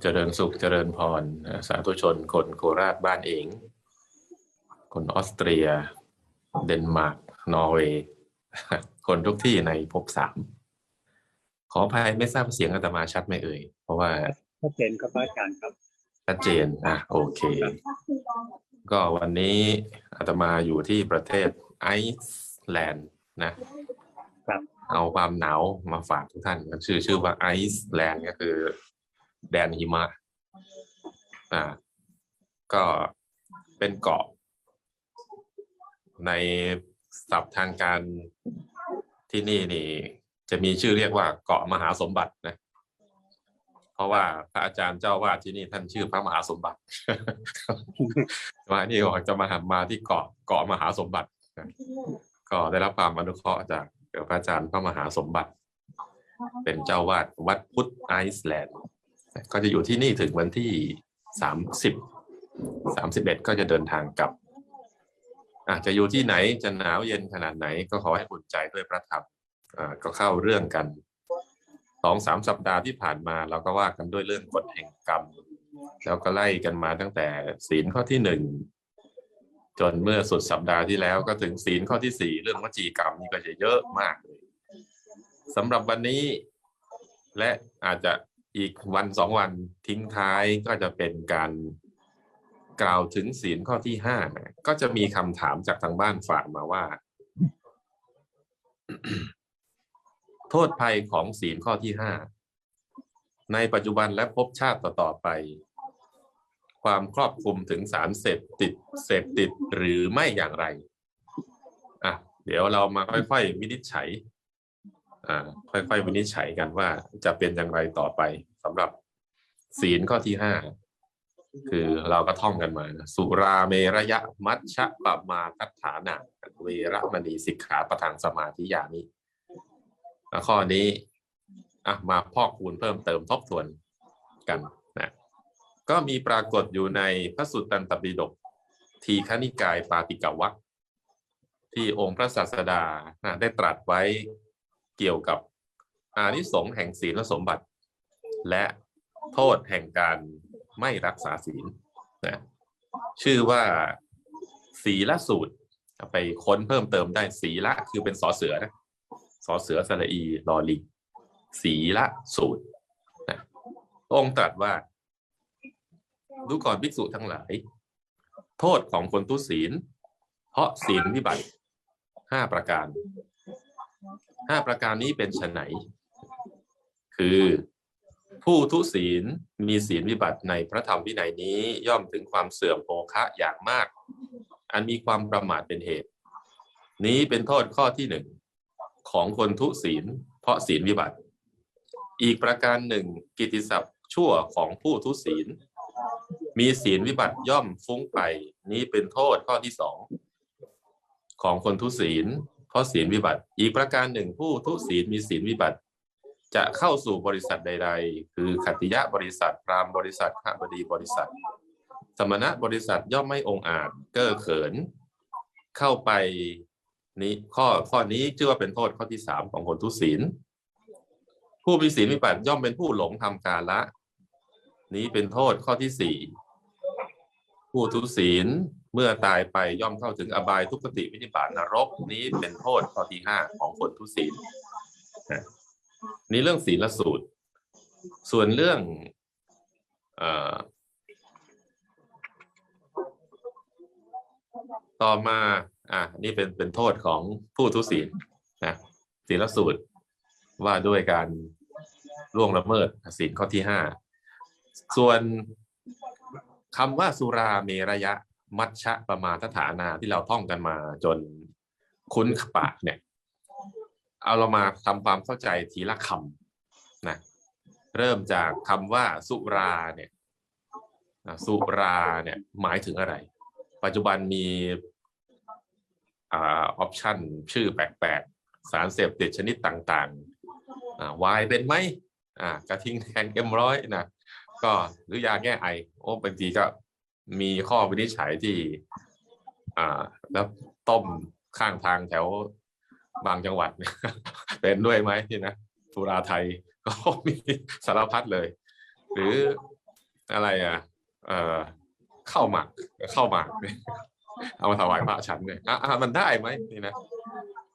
เจริญสุขเจริญพร สาธุชนคนโคราชบ้านเอง คนออสเตรีย เดนมาร์ก นอร์เวย์ คนทุกที่ในภพสามขออภัยไม่ทราบเสียงอาตมาชัดไหมเอ่ย เพราะว่าชัดเจนครับอาจารย์ครับชัดเจนอะโอเค ก็วันนี้อาตมาอยู่ที่ประเทศไอซ์แลนด์นะครับเอาความหนาวมาฝากทุกท่านชื่อชื่อว่าไอซ์แลนด์ก็คือ แดนหิมะอ่าก็เป็นเกาะ ในศัพท์ทางการที่นี่นี่ จะมีชื่อเรียกว่าเกาะมหาสมบัตินะ เพราะว่าพระอาจารย์เจ้าวาดที่นี่ท่านชื่อพระมหาสมบัติว่านี่ก็จะมาหันมาที่เกาะเกาะมหาสมบัติก็ได้รับความอนุเคราะห์จากพระอาจารย์พระมหาสมบัติ เป็นเจ้าวาดวัดพุทธไอซ์แลนด์ ก็จะอยู่ที่นี่ถึงวันที่สามสิบสามสิบเอ็ดก็จะเดินทางกลับ อาจจะอยู่ที่ไหนจะหนาวเย็นขนาดไหน ก็ขอให้อุ่นใจด้วยพระธรรมก็เข้าเรื่องกันสองสามสัปดาห์ที่ผ่านมาเราก็ว่ากันด้วยเรื่องกฎแห่งกรรม แล้วก็ไล่กันมาตั้งแต่ศีลข้อที่หนึ่งจนเมื่อสุดสัปดาห์ที่แล้วก็ถึงศีลข้อที่สี่เรื่องวจีกรรมนี่ก็จะเยอะมากสำหรับวันนี้ และอาจจะ อีกวันสองวันทิ้งท้ายก็จะเป็นการกล่าวถึงศีลข้อที่ห้าก็จะมีคำถามจากทางบ้านฝากมาว่า โทษภัยของศีลข้อที่ห้าในปัจจุบันและภพชาติต่อๆไป ความครอบคลุมถึงสารเสพติดเสพติดหรือไม่อย่างไรอะเดี๋ยวเรามาค่อยๆวินิจฉัย ค่อยๆวินิจฉัยกันว่าจะเป็นอย่างไรต่อไปสำหรับศีลข้อที่ห้าคือเราก็ท่องกันมานะสุราเมระยะมัชชะปะมาทัฏฐานาเวรมณีสิกขาประทางสมาธิยามิอะข้อนี้อะมาพอกคูณเพิ่มเติมทบทวนกันนะก็มีปรากฏอยู่ในพระสุตตันตปิฎกทีฆนิกายปาติกวัคที่องค์พระศาสดาได้ตรัสไว้ เกี่ยวกับอานิสงส์แห่งศีลสมบัติ และโทษแห่งการไม่รักษาศีลนะชื่อว่าศีลสูตร ไปค้นเพิ่มเติมได้ศีละคือเป็นสอเสือนะสอเสือสระอีลอลิงศีละสูตรนะองค์ตรัสว่า ดูก่อนภิกษุทั้งหลาย โทษของคนทุศีล เพราะศีลวิบัติห้าประการ ห้าประการนี้เป็นไฉนคือผู้ทุศีลมีศีลวิบัติในพระธรรมวินัยนี้ย่อมถึงความเสื่อมโภคะอย่างมาก อันมีความประมาทเป็นเหตุ นี้เป็นโทษข้อที่หนึ่งของคนทุศีล เพราะศีลวิบัติ อีกประการหนึ่งกิติศัพท์ชั่วของผู้ทุศีล มีศีลวิบัติย่อมฟุ้งไป นี้เป็นโทษข้อที่สองของคนทุศีล ราะศีลวิบัติ อีกประการหนึ่งผู้ทุศีลมีศีลวิบัติ จะเข้าสู่บริษัทใด ๆ คือขัติยะบริษัทพรามบริษัทข้าบดีบริษัท สมณะบริษัทย่อมไม่องอาจเก้อเขิน เข้าไปนี้ข้อข้อนี้ชื่อว่าเป็นโทษข้อที่สามของคนทุศีล ผู้มีศีลวิบัติย่อมเป็นผู้หลงทำกาละ นี้เป็นโทษข้อที่สี่ผู้ทุศีล เมื่อตายไปย่อมเข้าถึงอบายทุกขติวินิบาตนรกนี้เป็นโทษข้อที่ห้าของคนทุศีลนะนี่เรื่องศีลสูตร ส่วนเรื่องเอ่อต่อมาอะนี่เป็นเป็นโทษของผู้ทุศีลนะศีลสูตรว่าด้วยการล่วงละเมิดศีลข้อที่ห้าส่วนคำว่าสุราเมระยะ มัชชะประมาทฐานาที่เราท่องกันมาจนคุ้นปากเนี่ย เอาเรามาทำความเข้าใจทีละคำนะเริ่มจากคำว่าสุราเนี่ยสุราเนี่ยหมายถึงอะไร ปัจจุบันมีอ่าออปชันชื่อแปลกๆสารเสพติดชนิดต่างๆวายเป็นไหมอ่ากระทิงแทนเอ็มร้อยนะก็หรือยาแก้ไอ โอ้บางทีก็ มีข้อวินิจฉัยที่ อ่า แล้วต้มข้างทางแถวบางจังหวัดเป็นด้วยไหมที่นะสุราไทยก็มีสารพัดเลย หรืออะไรอะ เอ่อข้าวหมักข้าวหมักเนี่ยเอามาถวายพระฉันเนี่ยอะมันได้ไหมนี่นะ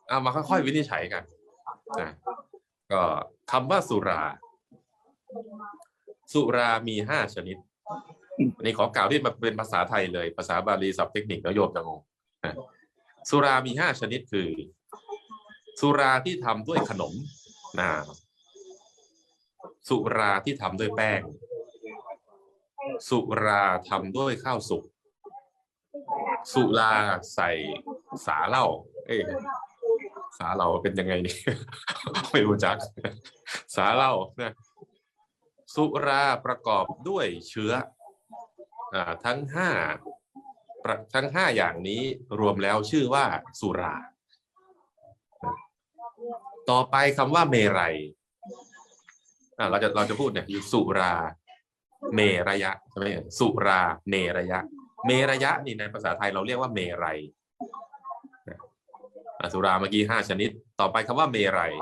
เอามาค่อยๆวินิจฉัยกันนะก็คำว่าสุรา สุรามีห้าชนิด อันนี้ขอกล่าวที่มาเป็นภาษาไทยเลย ภาษาบาลีศัพท์เทคนิคแล้วโยมจะงงสุรามีห้าชนิดคือ สุราที่ทำด้วยขนมนะสุราที่ทำด้วยแป้ง สุราทำด้วยข้าวสุก สุราใส่สาเหล้า เอ้สาเหล้าเป็นยังไงนี่ไม่รู้จัก สาเหล้านะ สุราประกอบด้วยเชื้อ ทั้งห้าทั้งห้าอย่างนี้รวมแล้วชื่อว่าสุรา ต่อไปคำว่าเมรัยเราจะเราจะพูดเนี่ยคือสุราเมระยะใช่ไหมสุราเมระยะ เมระยะนี่ในภาษาไทยเราเรียกว่าเมรัยสุราเมื่อกี้ห้าชนิด ต่อไปคำว่าเมรัย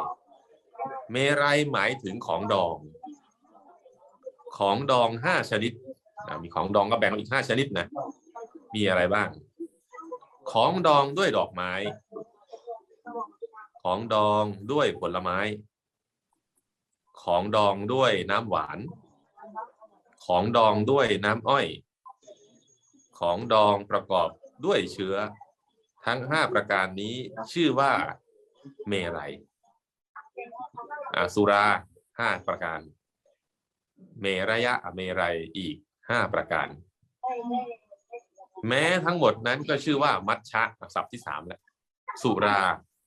เมรัยหมายถึงของดอง ของดองห้าชนิด มีของดองก็แบ่งอีกห้าชนิดนะ มีอะไรบ้าง ของดองด้วยดอกไม้ ของดองด้วยผลไม้ ของดองด้วยน้ำหวาน ของดองด้วยน้ำอ้อย ของดองประกอบด้วยเชื้อ ทั้งห้าประการนี้ชื่อว่าเมรัยอะสุราห้าประการ เมระยะเมรัยอีก ห้าประการ แม้ทั้งหมดนั้นก็ชื่อว่ามัชชะศัพท์ที่สามแล้วสุรา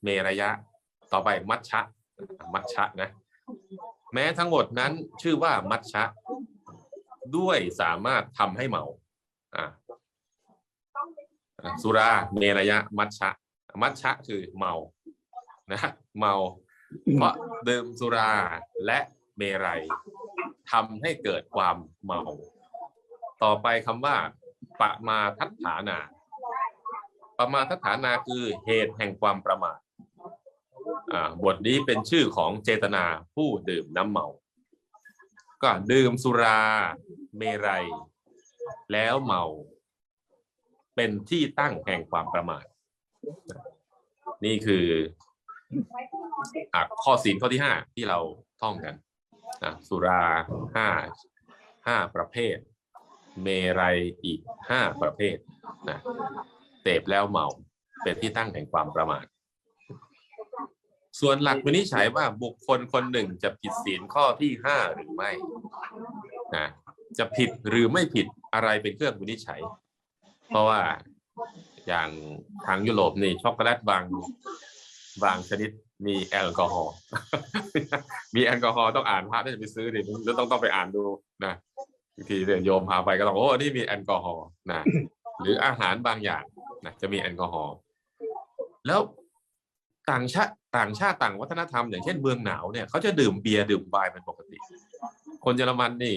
เมระยะ ต่อไปมัชชะ มัชชะนะ แม้ทั้งหมดนั้นชื่อว่ามัชชะ ด้วยสามารถทำให้เมาอ่าอะสุราเมระยะ มัชชะ มัชชะคือเมานะเมาเพราะดื่มสุราและเมรัยทำให้เกิดความเมา ต่อไปคำว่าปะมาทัฏฐานาปะมาทัฏฐานาคือเหตุแห่งความประมาทอ่าบทนี้เป็นชื่อของเจตนาผู้ดื่มน้ำเมา ก็ดื่มสุราเมรัย แล้วเมา เป็นที่ตั้งแห่งความประมาท นี่คืออข้อศีลข้อที่ห้าที่เราท่องกันอะสุราห้าห้าประเภท เมรัยอีกห้าประเภทนะเสพแล้วเมาเป็นที่ตั้งแห่งความประมาท ส่วนหลักวินิจฉัยว่าบุคคลคนหนึ่งจะผิดศีลข้อที่ห้าหรือไม่นะจะผิดหรือไม่ผิดอะไรเป็นเครื่องวินิจฉัย เพราะว่าอย่างทางยุโรปนี่ช็อกโกแลตบางบางชนิดมีแอลกอฮอล์ มีแอลกอฮอล์ต้องอ่านพระถ้าจะไปซื้อดิแล้วต้องต้องไปอ่านดูนะ บางทีเดี๋ยวโยมพาไปก็ต้องโอ้นี่มีแอลกอฮอล์นะหรืออาหารบางอย่างนะจะมีแอลกอฮอล์แล้วต่างชาติต่างชาติต่างวัฒนธรรม อย่างเช่นเมืองหนาวเนี่ยเขาจะดื่มเบียร์ดื่มไวน์เป็นปกติ คนเยอรมันนี่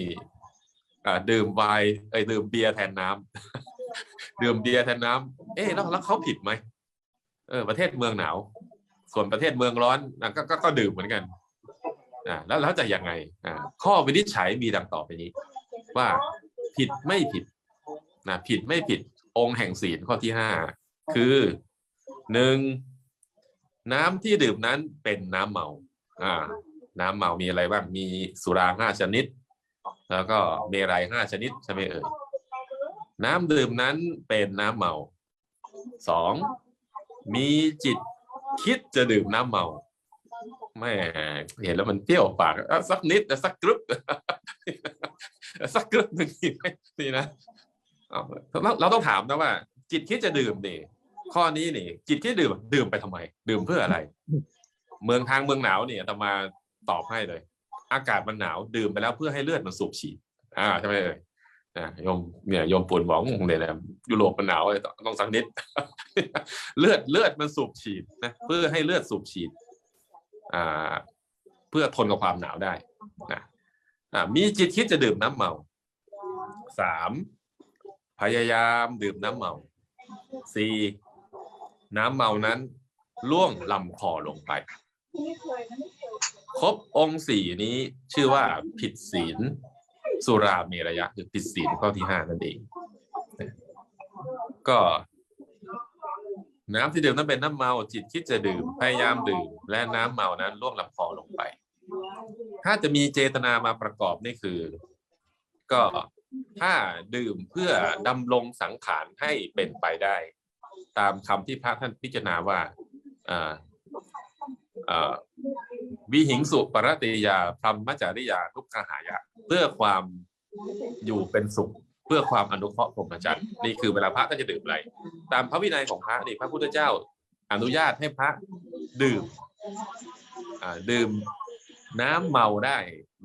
อ่าดื่มไวน์เอ้ยดื่มเบียร์แทนน้ำดื่มเบียร์แทนน้ำเอ๊ะแล้วแล้วเขาผิดไหมเออประเทศเมืองหนาว ส่วนประเทศเมืองร้อนอะก็ก็ก็ดื่มเหมือนกันอ่าแล้วแล้วจะยังไงอ่าข้อวินิจฉัยมีดังต่อไปนี้ ว่าผิดไม่ผิดนะผิดไม่ผิดองค์แห่งศีลข้อที่ห้าคือหนึ่งน้ำที่ดื่มนั้นเป็นน้ำเมาอ่าน้ำเมามีอะไรบ้างมีสุราห้าชนิด แล้วก็เมรัยห้าชนิดใช่ไหมเอ่ยน้ำดื่มนั้นเป็นน้ำเมาสองมีจิตคิดจะดื่มน้ำเมา แม่เห็นแล้วมันเปรี้ยวปากอะสักนิดนะสักกรึบสักกรึบหนึ่งดีไหมนี่นะเอาเราเราต้องถามนะว่า จิตคิดจะดื่มนี่ข้อนี้นี่ จิตคิดดื่มดื่มไปทำไม ดื่มเพื่ออะไร เมืองทางเมืองหนาวเนี่ยอาตมาตอบให้เลย อากาศมันหนาวดื่มไปแล้วเพื่อให้เลือดมันสูบฉีดอ่าใช่ไหมเอ่ยอ่าโยมเนี่ยโยมปุ่นบอกอืมเนี่ยนะยุโรปมันหนาวเลยต้องต้องสักนิด เลือดเลือดมันสูบฉีดนะเพื่อให้เลือดสูบฉีดอ่า เพื่อทนกับความหนาวได้นะอ่ามีจิตคิดจะดื่มน้ำเมาสามพยายามดื่มน้ำเมาสี่น้ำเมานั้นล่วงลำคอลงไป ครบองค์สี่นี้ชื่อว่าผิดศีลสุราเมรยะคือผิดศีลข้อที่ห้านั่นเองนะก็ น้ำที่ดื่มนั้นเป็นน้ำเมาจิตคิดจะดื่มพยายามดื่ม และน้ำเมานั้นล่วงลำคอลงไป ถ้าจะมีเจตนามาประกอบนี่คือ ก็ถ้าดื่มเพื่อดำรงสังขารให้เป็นไปได้ ตามคำที่พระท่านพิจารณาว่าอ่าอ่าวิหิงสุปรติยาพรหมจริยาทุกขหายะ เพื่อความอยู่เป็นสุข เพื่อความอนุเคราะห์พรหมจรรย์นี่คือเวลาพระท่านจะดื่มอะไร ตามพระวินัยของพระนี่พระพุทธเจ้าอนุญาตให้พระดื่มอ่าดื่มน้ำเมาได้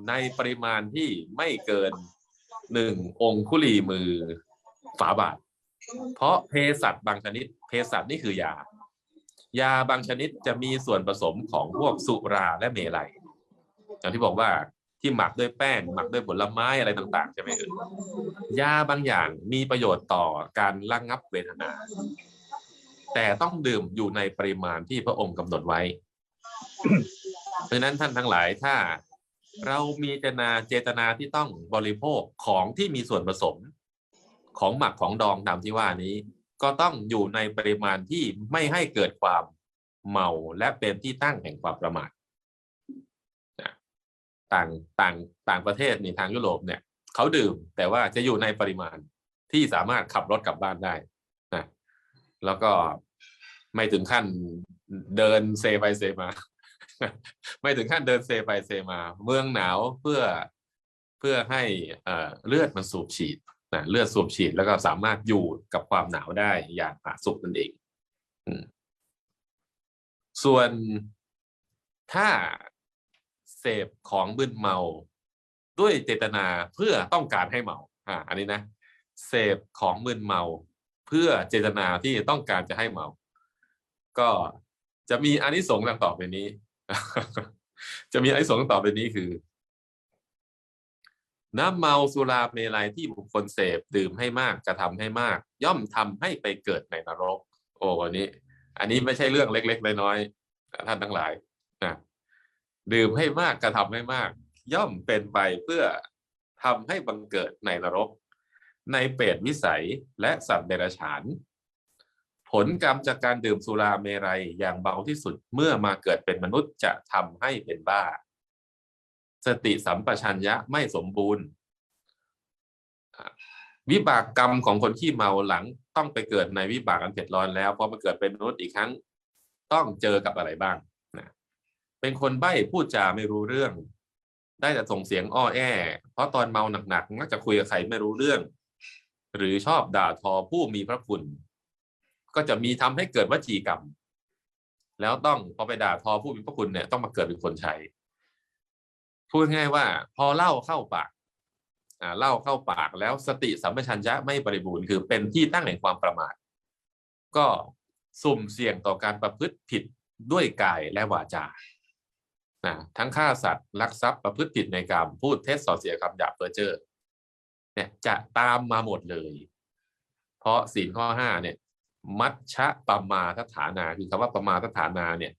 ในปริมาณที่ไม่เกินหนึ่งองคุลีมือฝาบาท เพราะเภสัชบางชนิดเภสัชนี่คือยา ยาบางชนิดจะมีส่วนผสมของพวกสุราและเมลัยอย่างที่บอกว่า ที่หมักด้วยแป้งหมักด้วยผลไม้อะไรต่าง ๆ ใช่ไหมเอ่ยยาบางอย่างมีประโยชน์ต่อการระงงับเวทนา แต่ต้องดื่มอยู่ในปริมาณที่พระองค์กำหนดไว้เพราะฉะนั้นท่านทั้งหลายถ้าเรามีเจตนาเจตนาที่ต้องบริโภคของที่มีส่วนผสม ของหมักของดองตามที่ว่านี้ ก็ต้องอยู่ในปริมาณที่ไม่ให้เกิดความเมาและเป็นที่ตั้งแห่งความประมาทนะ ต่างต่างต่างประเทศนี่ทางยุโรปเนี่ยเขาดื่มแต่ว่าจะอยู่ในปริมาณที่สามารถขับรถกลับบ้านได้นะแล้วก็ไม่ถึงขั้นเดินเซไปเซมา ไม่ถึงขั้นเดินเซไปเซมา เมืองหนาวเพื่อเพื่อให้เอ่อเลือดมันสูบฉีดนะเลือดสูบฉีดแล้วก็สามารถอยู่กับความหนาวได้อย่างผาสุกนั่นเองส่วนถ้า เสพของมึนเมา ด้วยเจตนาเพื่อต้องการให้เมาอ่าอันนี้นะ เสพของมึนเมา เพื่อเจตนาที่ต้องการจะให้เมา ก็จะมีอานิสงส์ดังต่อไปนี้ จะมีอานิสงส์ดังต่อไปนี้คือ น้ำเมาสุราเมลัยที่บุคคลเสพดื่มให้มากจะทำให้มาก ย่อมทำให้ไปเกิดในนรก โอ้วันนี้ อันนี้ไม่ใช่เรื่องเล็ก ๆ น้อยๆท่านทั้งหลายนะ ดื่มให้มากกระทำให้มาก ย่อมเป็นไปเพื่อทำให้บังเกิดในนรก ในเปรตวิสัยและสัตว์เดรัจฉาน ผลกรรมจากการดื่มสุราเมรัยอย่างเบาที่สุดเมื่อมาเกิดเป็นมนุษย์จะทำให้เป็นบ้า สติสัมปชัญญะไม่สมบูรณ์วิบากกรรมของคนที่เมาหลังต้องไปเกิดในวิบากอันเผ็ดร้อนแล้วพอมาเกิดเป็นมนุษย์อีกครั้ง ต้องเจอกับอะไรบ้าง เป็นคนใบ้พูดจาไม่รู้เรื่อง ได้แต่ส่งเสียงอ้อแอ เพราะตอนเมาหนักๆมักจะคุยกับใครไม่รู้เรื่อง หรือชอบด่าทอผู้มีพระคุณ ก็จะมีทำให้เกิดวจีกรรม แล้วต้องพอไปด่าทอผู้มีพระคุณเนี่ยต้องมาเกิดเป็นคนใช้พูดง่ายว่า พอเล่าเข้าปากอ่าเล่าเข้าปากแล้วสติสัมปชัญญะไม่บริบูรณ์คือเป็นที่ตั้งแห่งความประมาท ก็สุ่มเสี่ยงต่อการประพฤติผิดด้วยกายและวาจา นะทั้งฆ่าสัตว์ลักทรัพย์ประพฤติผิดในกรรมพูดเท็จส่อเสียคำหยาบเพ้อเจ้อเนี่ยจะตามมาหมดเลย เพราะศีลข้อห้าเนี่ย มัชชะปมาทฐานาคือคำว่าปมาทฐานาเนี่ย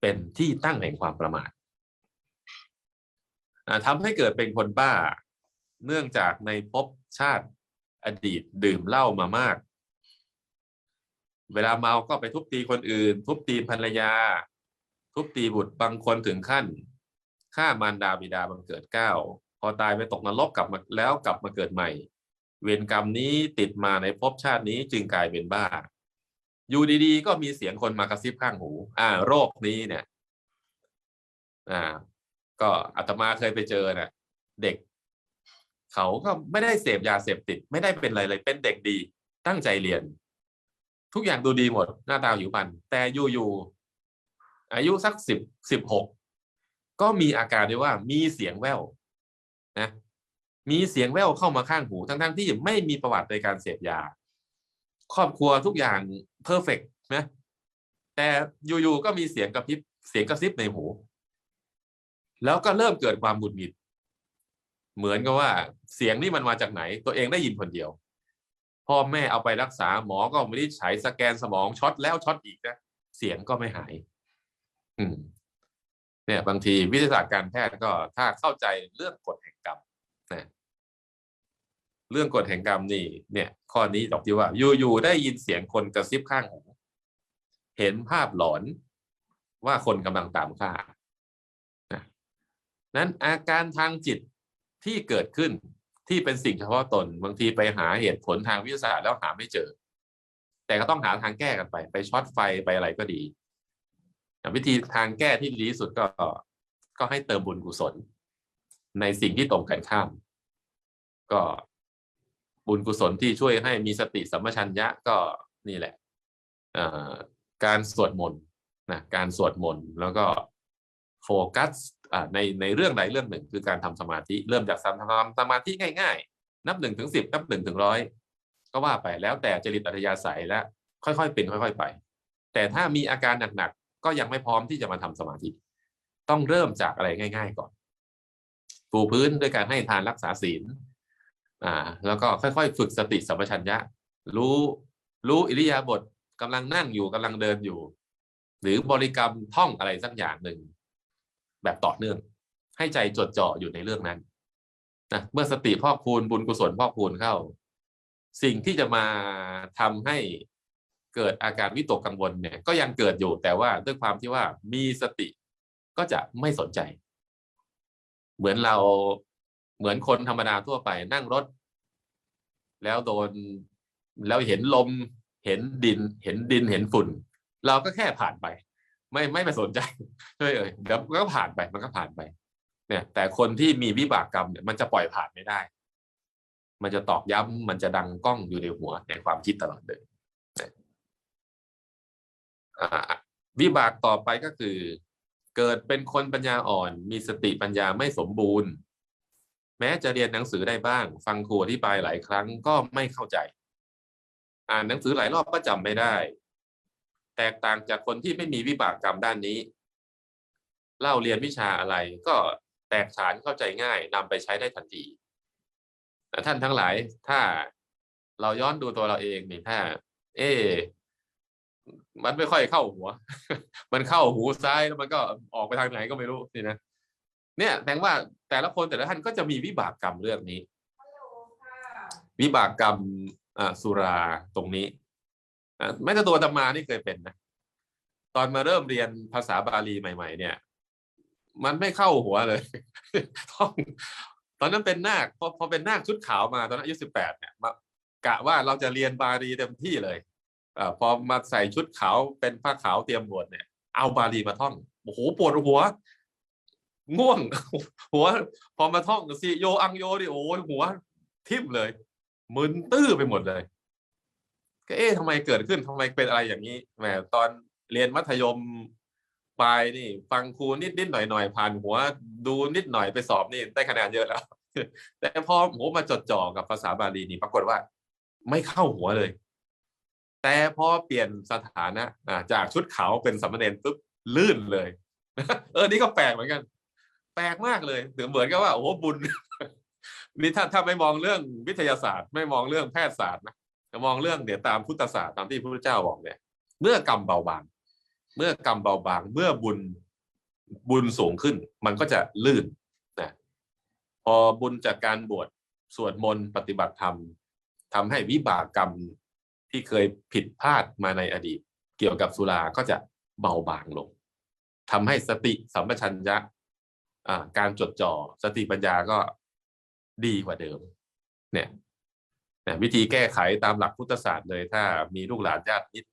เป็นที่ตั้งแห่งความประมาทอ่าทำให้เกิดเป็นคนบ้า เนื่องจากในภพชาติอดีตดื่มเหล้ามามาก เวลาเมาก็ไปทุบตีคนอื่น ทุบตีภรรยา ทุบตีบุตรบางคนถึงขั้นฆ่ามารดาบิดาบังเกิดเก้าพอตายไปตกนรกกลับมาแล้วกลับมาเกิดใหม่ เวรกรรมนี้ติดมาในภพชาตินี้จึงกลายเป็นบ้า อยู่ดีๆ ก็มีเสียงคนมากระซิบข้างหู อ่า โรคนี้เนี่ย อ่า ก็อาตมาเคยไปเจอน่ะ เด็ก เขาก็ไม่ได้เสพยาเสพติด ไม่ได้เป็นอะไรเลยเป็นเด็กดี ตั้งใจเรียน ทุกอย่างดูดีหมด หน้าตาผิวพรรณแต่อยู่ๆ อายุสักสิบสิบหกก็มีอาการด้วยว่ามีเสียงแว่วนะมีเสียงแว่วเข้ามาข้างหูทั้งๆที่ไม่มีประวัติในการเสพยา ครอบครัวทุกอย่างเพอร์เฟกนะแต่อยู่ๆก็มีเสียงกระพริบเสียงกระซิบในหู แล้วก็เริ่มเกิดความหงุดหงิด เหมือนกับว่าเสียงนี่มันมาจากไหน ตัวเองได้ยินคนเดียว พ่อแม่เอาไปรักษาหมอก็ไม่ได้ใช้สแกนสมองช็อตแล้วช็อตอีกนะเสียงก็ไม่หาย เนี่ยบางทีวิทยาศาสตร์การแพทย์ก็ถ้าเข้าใจเรื่องกฎแห่งกรรมนะเรื่องกฎแห่งกรรมนี่ เนี่ย ข้อนี้ตอกที่ว่าอยู่ๆได้ยินเสียงคนกระซิบข้างหูเห็นภาพหลอนว่าคนกำลังตามฆ่านะนั้นอาการทางจิตที่เกิดขึ้นที่เป็นสิ่งเฉพาะตนบางทีไปหาเหตุผลทางวิทยาศาสตร์แล้วหาไม่เจอ แต่ก็ต้องหาทางแก้กันไป ไปช็อตไฟไปอะไรก็ดี วิธีทางแก้ที่ดีที่สุดก็ก็ให้เติมบุญกุศล ในสิ่งที่ตรงกันข้าม ก็บุญกุศลที่ช่วยให้มีสติสัมปชัญญะก็นี่แหละเอ่อการสวดมนต์นะการสวดมนต์แล้วก็โฟกัสในในเรื่องใดเรื่องหนึ่ง คือการทำสมาธิเริ่มจากทำทำสมาธิง่ายๆ นับหนึ่งถึงสิบนับหนึ่งถึงร้อยก็ว่าไปแล้วแต่จริตอัธยาศัยและค่อยๆเป็นค่อย ๆ ไป แต่ถ้ามีอาการหนักๆ ก็ยังไม่พร้อมที่จะมาทำสมาธิ ต้องเริ่มจากอะไรง่าย ๆ ก่อนปูพื้นด้วยการให้ทานรักษาศีลอ่า แล้วก็ค่อยๆ ฝึกสติสัมปชัญญะ รู้รู้อิริยาบถกำลังนั่งอยู่กำลังเดินอยู่ หรือบริกรรมท่องอะไรสักอย่างหนึ่งแบบต่อเนื่อง ให้ใจจดจ่ออยู่ในเรื่องนั้นนะเมื่อสติพอกพูนบุญกุศลพอกพูนเข้า สิ่งที่จะมาทำให้ เกิดอาการวิตกกังวลเนี่ยก็ยังเกิดอยู่แต่ว่าด้วยความที่ว่ามีสติก็จะไม่สนใจ เหมือนเราเหมือนคนธรรมดาทั่วไปนั่งรถ แล้วโดนแล้วเห็นลม เห็นดิน เห็นดินเห็นฝุ่น เราก็แค่ผ่านไป ไม่ไม่ไปสนใจใช่เอ่ยเดี๋ยวก็ผ่านไปมันก็ผ่านไป เนี่ย แต่คนที่มีวิบากกรรมเนี่ยมันจะปล่อยผ่านไม่ได้ มันจะตอกย้ำมันจะดังกล้องอยู่ในหัวในความคิดตลอดเลย วิบากต่อไปก็คือ เกิดเป็นคนปัญญาอ่อน มีสติปัญญาไม่สมบูรณ์ แม้จะเรียนหนังสือได้บ้าง ฟังครูอธิบายหลายครั้งก็ไม่เข้าใจ อ่านหนังสือหลายรอบก็จำไม่ได้ แตกต่างจากคนที่ไม่มีวิบากกรรมด้านนี้ เล่าเรียนวิชาอะไรก็แตกฉานเข้าใจง่ายนำไปใช้ได้ทันทีท่านทั้งหลายถ้าเราย้อนดูตัวเราเองนี่ถ้า เอ๊ มันไม่ค่อยเข้าหัว มันเข้าหูซ้ายแล้วมันก็ออกไปทางไหนก็ไม่รู้นี่นะเนี่ยแปลว่าแต่ละคนแต่ละท่านก็จะมีวิบากกรรมเรื่องนี้ วิบากกรรมอ่าสุราตรงนี้แม้แต่ตัวตมานี่เคยเป็นนะตอนมาเริ่มเรียนภาษาบาลีใหม่ ๆ เนี่ย มันไม่เข้าหัวเลยต้องตอนนั้นเป็นนาคพอพอเป็นนาคชุดขาวมาตอนนั้นอายุสิบแปดเนี่ยมากะว่าเราจะเรียนบาลีเต็มที่เลย พอมาใส่ชุดขาวเป็นผ้าขาวเตรียมบวชเนี่ย เอาบาลีมาท่องโอ้โหปวดหัว ง่วง หัว พอมาท่องสิโยอังโยดิโอ้ยหัว ทิ่มเลยมึนตื้อไปหมดเลยก็เอ๊ะทำไมเกิดขึ้นทำไมเป็นอะไรอย่างนี้แหมตอนเรียนมัธยมปลายนี่ ฟังครูนิดนิดหน่อยหน่อยผ่านหัว ดูนิดหน่อยไปสอบนี่ได้คะแนนเยอะแล้ว แต่พอโหมาจดจ่อกับภาษาบาลีนี่ ปรากฏว่า ไม่เข้าหัวเลย แต่พอเปลี่ยนสถานะอ่าจากชุดขาวเป็นสามเณรปุ๊บลื่นเลย เออนี่ก็แปลกเหมือนกัน แปลกมากเลยถึงเหมือนกับว่าโอ้โหบุญนี่ถ้าถ้าไม่มองเรื่องวิทยาศาสตร์ ไม่มองเรื่องแพทยศาสตร์นะจะมองเรื่องเดี๋ยวตามพุทธศาสตร์ตามที่พระพุทธเจ้าบอกเนี่ย เมื่อกรรมเบาบาง เมื่อกรรมเบาบาง เมื่อบุญบุญสูงขึ้น มันก็จะลื่นนะพอบุญจากการบวชสวดมนต์ปฏิบัติธรรมทำให้วิบากกรรม ที่เคยผิดพลาดมาในอดีต เกี่ยวกับสุราก็จะเบาบางลงทำให้สติสัมปชัญญะการจดจ่อสติปัญญาก็ดีกว่าเดิม เนี่ยวิธีแก้ไขตามหลักพุทธศาสตร์เลยถ้ามีลูกหลานญาติมิตร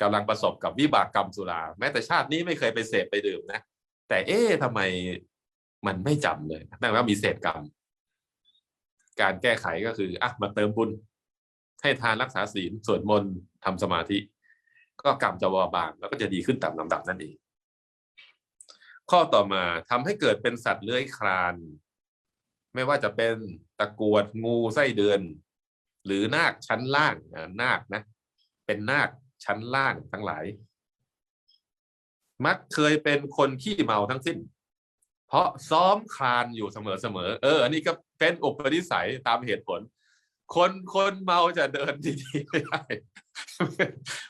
กำลังประสบกับวิบากกรรมสุรา แม้แต่ชาตินี้ไม่เคยไปเสพไปดื่มนะ แต่เอ๊ะทำไมมันไม่จำเลยนั่นแปลว่ามีเศษกรรม การแก้ไขก็คืออะมาเติมบุญ ให้ทานรักษาศีลสวดมนต์ทำสมาธิ ก็กรรมจะเบาบางแล้วก็จะดีขึ้นตามลำดับนั่นเอง ข้อต่อมาทำให้เกิดเป็นสัตว์เลื้อยคลาน ไม่ว่าจะเป็นตะกรวดงูไส้เดือน หรือนาคชั้นล่างนาคนะ เป็นนาคชั้นล่างทั้งหลาย มักเคยเป็นคนขี้เมาทั้งสิ้น เพราะซ้อมคลานอยู่เสมอๆเออ อันนี้ก็เป็นอุปนิสัยตามเหตุผล คนคนเมาจะเดินดีๆไม่ได้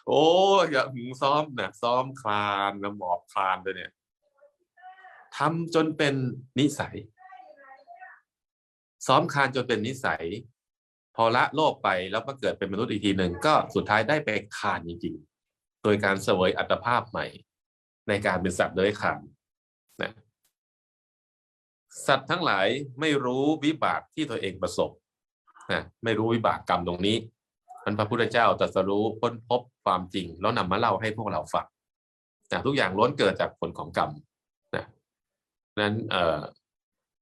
โอ้อย่าซ้อมนะซ้อมคลานนะหมอบคลานด้วยเนี่ยทำจนเป็นนิสัย ซ้อมคลานจนเป็นนิสัย พอละโลกไปแล้วมาเกิดเป็นมนุษย์อีกทีหนึ่งก็สุดท้ายได้ไปคานจริงๆ โดยการเสวยอัตภาพใหม่ ในการเป็นสัตว์เลื้อยคลานนะสัตว์ทั้งหลายไม่รู้วิบากที่ตัวเองประสบ นะไม่รู้วิบากกรรมตรงนี้มันพระพุทธเจ้าตรัสรู้ค้นพบความจริง แล้วนำมาเล่าให้พวกเราฟังนะทุกอย่างล้วนเกิดจากผลของกรรมนะนั้นเอ่อ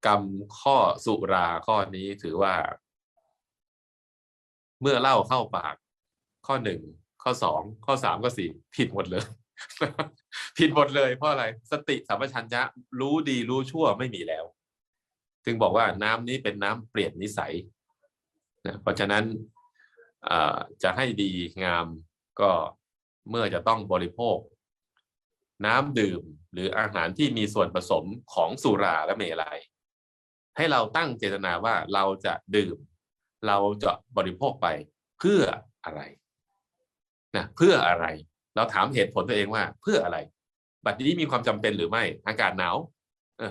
กรรมข้อสุราข้อนี้ถือว่า เมื่อเล่าเข้าปาก ข้อหนึ่งข้อสองข้อสามข้อสี่ผิดหมดเลย ผิดหมดเลยเพราะอะไร สติสัมปชัญญะรู้ดีรู้ชั่วไม่มีแล้ว จึงบอกว่าน้ำนี้เป็นน้ำเปลี่ยนนิสัย นะเพราะฉะนั้นจะให้ดีงามก็เมื่อจะต้องบริโภค น้ำดื่มหรืออาหารที่มีส่วนผสมของสุราและเมลัย ให้เราตั้งเจตนาว่าเราจะดื่ม เราจะบริโภคไปเพื่ออะไรนะเพื่ออะไร เราถามเหตุผลตัวเองว่า เพื่ออะไร บัดนี้มีความจำเป็นหรือไม่ อากาศหนาว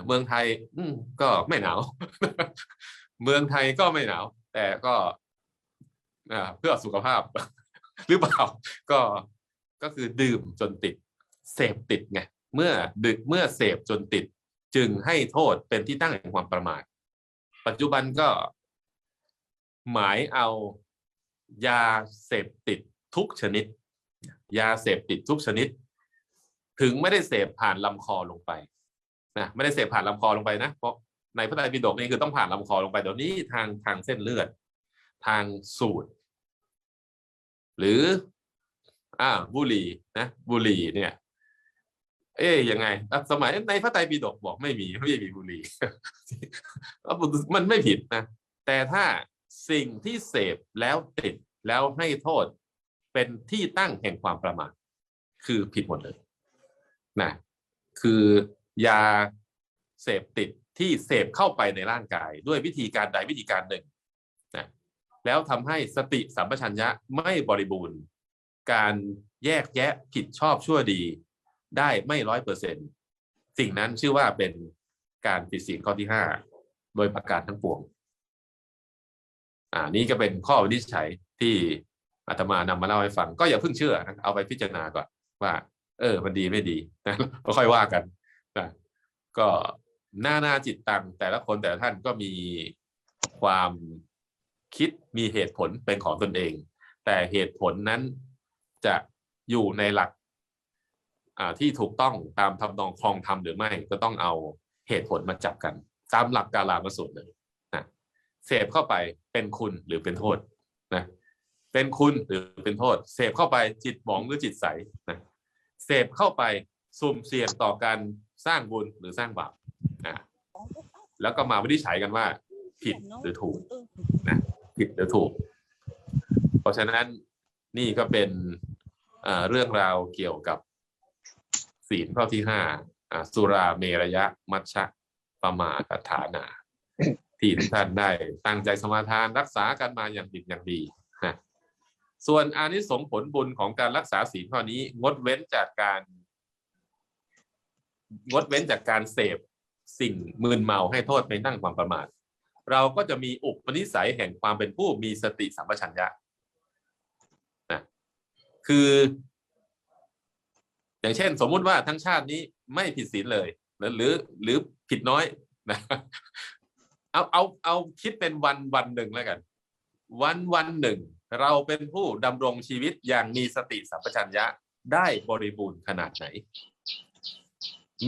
เมืองไทย อืก็ไม่หนาว เมืองไทยก็ไม่หนาว แต่ก็เพื่อสุขภาพ หรือเปล่า ก็ก็คือดื่มจนติด เสพติดไงเมื่อดึกเมื่อเสพจนติด จึงให้โทษเป็นที่ตั้งแห่งความประมาท ปัจจุบันก็ หมายเอายาเสพติดทุกชนิด ยาเสพติดทุกชนิด ถึงไม่ได้เสพผ่านลำคอลงไปนะไม่ได้เสพผ่านลำคอลงไปนะเพราะ ในพระไตรปิฎกนี่คือต้องผ่านลำคอลงไปเดี๋ยวนี้ทางทางเส้นเลือด ทางสูดหรืออ่าบุหรี่นะบุหรี่เนี่ย เอ๊ยยังไงสมัยในพระไตรปิฎกบอกไม่มีไม่มีบุหรี่มันไม่ผิดนะ แต่ถ้าสิ่งที่เสพแล้วติดแล้วให้โทษเป็นที่ตั้งแห่งความประมาทคือผิดหมดเลยนะคือยาเสพติด ที่เสพเข้าไปในร่างกาย ด้วยวิธีการใดวิธีการหนึ่งนะแล้วทำให้สติสัมปชัญญะไม่บริบูรณ์ การแยกแยะผิดชอบชั่วดีได้ไม่ร้อยเปอร์เซ็นสิ่งนั้นชื่อว่าเป็นการผิดศีลข้อที่ห้าโดยประการทั้งปวง อ่านี่ก็เป็นข้อวินิจฉัยที่อาตมานำมาเล่าให้ฟัง ก็อย่าเพิ่งเชื่อนะเอาไปพิจารณาก่อนว่า เออ มันดีไม่ดีนะค่อยว่ากันนะก็ หน้าหน้าจิตตังแต่ละคนแต่ละท่านก็มีความคิดมีเหตุผลเป็นของตนเอง แต่เหตุผลนั้นจะอยู่ในหลักที่ถูกต้องตามทำนองคลองธรรมหรือไม่ก็ต้องเอาเหตุผลมาจับกัน ตามหลักกาลามาสูตรเลยนะเสพเข้าไปเป็นคุณหรือเป็นโทษนะเป็นคุณหรือเป็นโทษ เสพเข้าไปจิตหมองหรือจิตใสนะเสพเข้าไปสุ่มเสี่ยงต่อการสร้างบุญหรือสร้างบาป แล้วก็มาวินิจฉัยกันว่า ผิดหรือถูกนะผิดหรือถูก เพราะฉะนั้นนี่ก็เป็นเรื่องราวเกี่ยวกับศีลข้อที่ห้าสุราเมรยะมัชชะปมาตฐานาที่ทุกท่านได้ตั้งใจสมาทานรักษากันมาอย่างดีอย่างดีนะส่วนอานิสงส์ผลบุญของการรักษาศีลข้อนี้ งดเว้นจากการ งดเว้นจากการเสพ สิ่งมึนเมาให้โทษไปนั่งความประมาทเราก็จะมีอุปนิสัยแห่งความเป็นผู้มีสติสัมปชัญญะนะคือ อย่างเช่น สมมุติว่าทั้งชาตินี้ไม่ผิดศีลเลย หรือหรือหรือผิดน้อยนะเอาเอาเอาคิดเป็นวันวันหนึ่งแล้วกัน วันวันหนึ่ง เราเป็นผู้ดำรงชีวิตอย่างมีสติสัมปชัญญะได้บริบูรณ์ขนาดไหน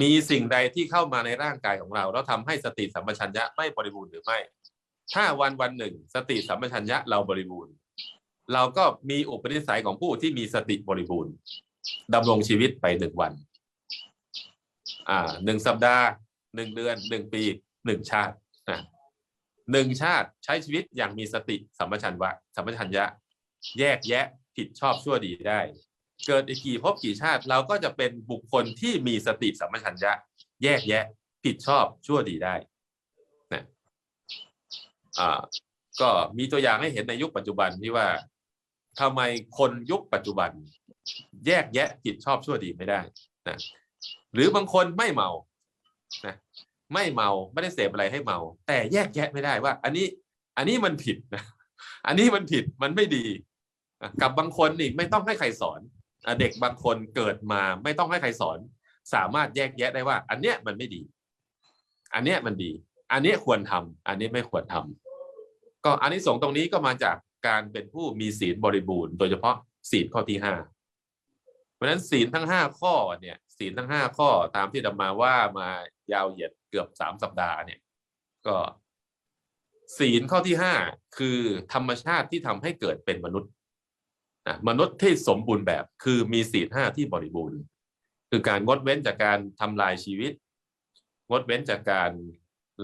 มีสิ่งใดที่เข้ามาในร่างกายของเรา แล้วทำให้สติสัมปชัญญะไม่บริบูรณ์หรือไม่ ถ้าวันวันหนึ่ง สติสัมปชัญญะเราบริบูรณ์ เราก็มีอุปนิสัยของผู้ที่มีสติบริบูรณ์ดำรงชีวิตไปหนึ่งวัน อ่าหนึ่งสัปดาห์หนึ่งเดือนหนึ่งปีหนึ่งชาติอะหนึ่งชาติใช้ชีวิตอย่างมีสติสัมปชัญญะสัมปชัญญะ แยกแยะผิดชอบชั่วดีได้ เกิดอีกกี่ภพกี่ชาติ เราก็จะเป็นบุคคลที่มีสติสัมปชัญญะ แยกแยะ ผิดชอบชั่วดีได้นะอ่าก็มีตัวอย่างให้เห็นในยุคปัจจุบันที่ว่าทำไมคนยุคปัจจุบัน แยกแยะผิดชอบชั่วดีไม่ได้นะหรือบางคนไม่เมานะไม่เมาไม่ได้เสพอะไรให้เมา แต่แยกแยะไม่ได้ว่า อันนี้ อันนี้มันผิดนะอันนี้มันผิดมันไม่ดีกับบางคนนี่ไม่ต้องให้ใครสอน เด็กบางคนเกิดมาไม่ต้องให้ใครสอน สามารถแยกแยะได้ว่า อันเนี้ยมันไม่ดี อันเนี้ยมันดี อันเนี้ยควรทำอันนี้ไม่ควรทำก็อันนี้สงส์ตรงนี้ก็มาจากการเป็นผู้มีศีลบริบูรณ์ โดยเฉพาะศีลข้อที่ห้าเพราะฉะนั้นศีลทั้งห้าข้อเนี่ย ศีลทั้งห้าข้อตามที่ดำมาว่ามายาวเหยียดเกือบสามสัปดาห์เนี่ย ก็ศีลข้อที่ห้าคือธรรมชาติที่ทำให้เกิดเป็นมนุษย์ นะมนุษย์ที่สมบูรณ์แบบคือมีศีลห้าที่บริบูรณ์ คือการงดเว้นจากการทำลายชีวิต งดเว้นจากการ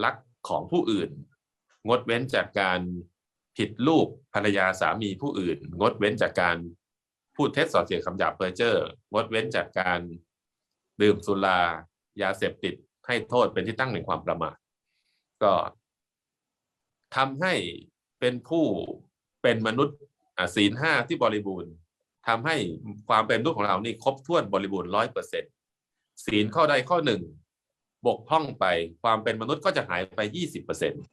ลักของผู้อื่น งดเว้นจากการผิดลูกภรรยาสามีผู้อื่น งดเว้นจากการพูดเท็จส่อเสียดคำหยาบเพ้อเจ้องดเว้นจากการดื่มสุรายาเสพติดให้โทษเป็นที่ตั้งแห่งความประมาทก็ทำให้เป็นผู้เป็นมนุษย์ ศีลห้าที่บริบูรณ์ทำให้ความเป็นมนุษย์ของเรานี่ครบถ้วนบริบูรณ์ร้อยเปอร์เซ็นศีลข้อใดข้อหนึ่ง บกพร่องไปความเป็นมนุษย์ก็จะหายไปยี่สิบเปอร์เซ็นต์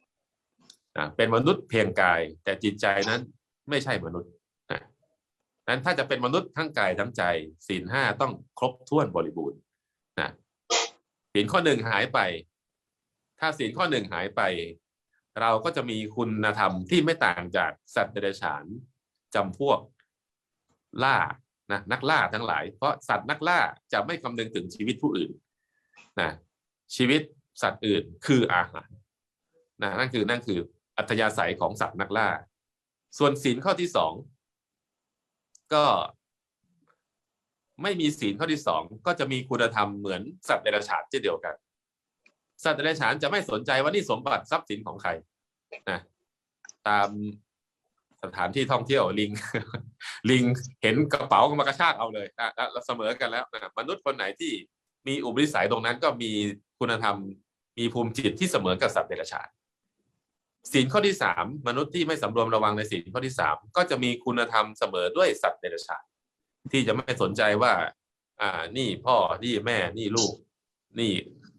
เป็นมนุษย์เพียงกาย แต่จิตใจนั้นไม่ใช่มนุษย์นะนั้นถ้าจะเป็นมนุษย์ทั้งกายทั้งใจศีลห้าต้องครบถ้วนบริบูรณ์นะศีลข้อหนึ่งหายไป ถ้าศีลข้อหนึ่งหายไป เราก็จะมีคุณธรรมที่ไม่ต่างจากสัตว์เดรัจฉาน จำพวกล่านะนักล่าทั้งหลาย เพราะสัตว์นักล่าจะไม่คำนึงถึงชีวิตผู้อื่นนะชีวิตสัตว์อื่นคืออาหารนะนั่นคือนั่นคืออัธยาศัยของสัตว์นักล่า ส่วนศีลข้อที่สองก็ไม่มีศีลข้อที่สองก็จะมีคุณธรรมเหมือนสัตว์เดรัจฉานเช่นเดียวกัน สัตว์เดรัจฉานจะไม่สนใจว่านี่สมบัติทรัพย์สินของใครนะตาม สถานที่ท่องเที่ยวลิง ลิงเห็นกระเป๋าก็มากระชากเอาเลยนะเราเสมอกันแล้วนะมนุษย์คนไหนที่มีอุปนิสัยตรงนั้นก็มีคุณธรรม มีภูมิจิตที่เสมอกับสัตว์เดรัจฉานศีลข้อที่สามมนุษย์ที่ไม่สำรวมระวังในศีลข้อที่สามก็จะมีคุณธรรมเสมอด้วยสัตว์เดรัจฉานที่จะไม่สนใจว่า อ่านี่พ่อนี่แม่นี่ลูก นี่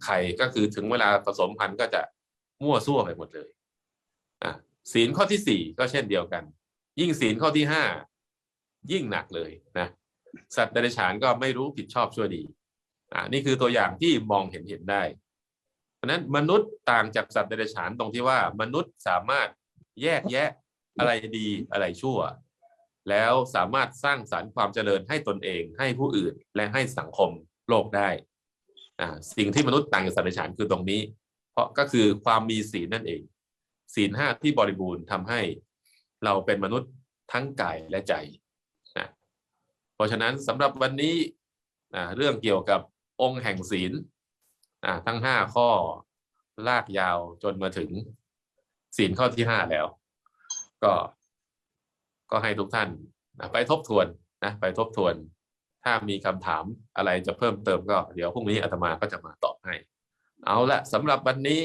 ใครก็คือถึงเวลาผสมพันธุ์ก็จะมั่วซั่วไปหมดเลย ศีลข้อที่สี่ก็เช่นเดียวกัน ยิ่งศีลข้อที่ห้ายิ่งหนักเลยนะ สัตว์เดรัจฉานก็ไม่รู้ผิดชอบชั่วดีอ่านี่คือตัวอย่างที่มองเห็นเห็นได้ เพราะนั้นมนุษย์ต่างจากสัตว์เดรัจฉานตรงที่ว่ามนุษย์สามารถแยกแยะอะไรดีอะไรชั่ว แล้วสามารถสร้างสารรค์ความเจริญให้ตนเองให้ผู้อื่นและให้สังคมโลกได้อ่าสิ่งที่มนุษย์ต่างจากสัตว์เดรัจฉานคือตรงนี้ เพราะก็คือความมีศีลนั่นเอง ศีลห้าที่บริบูรณ์ทำให้เราเป็นมนุษย์ทั้งกายและใจนะเพราะฉะนั้นสำหรับวันนี้นะเรื่องเกี่ยวกับองค์แห่งศีลอ่าทั้งห้าข้อลากยาวจนมาถึงศีลข้อที่ห้าแล้ว ก็ก็ให้ทุกท่านนะไปทบทวนนะไปทบทวน ถ้ามีคำถามอะไรจะเพิ่มเติมก็ เดี๋ยวพรุ่งนี้อาตมาก็จะมาตอบให้ เอาละสำหรับวันนี้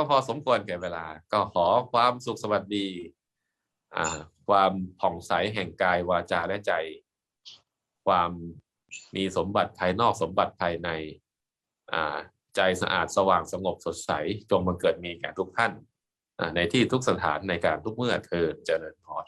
ก็พอสมควรแก่เวลา ก็ขอความสุขสวัสดีอ่าความผ่องใสแห่งกายวาจาและใจ ความมีสมบัติภายนอกสมบัติภายในอ่าใจสะอาดสว่างสงบสดใส จงบังเกิดมีแก่ทุกท่าน ในที่ทุกสถานในการทุกเมื่อเธอเจริญพร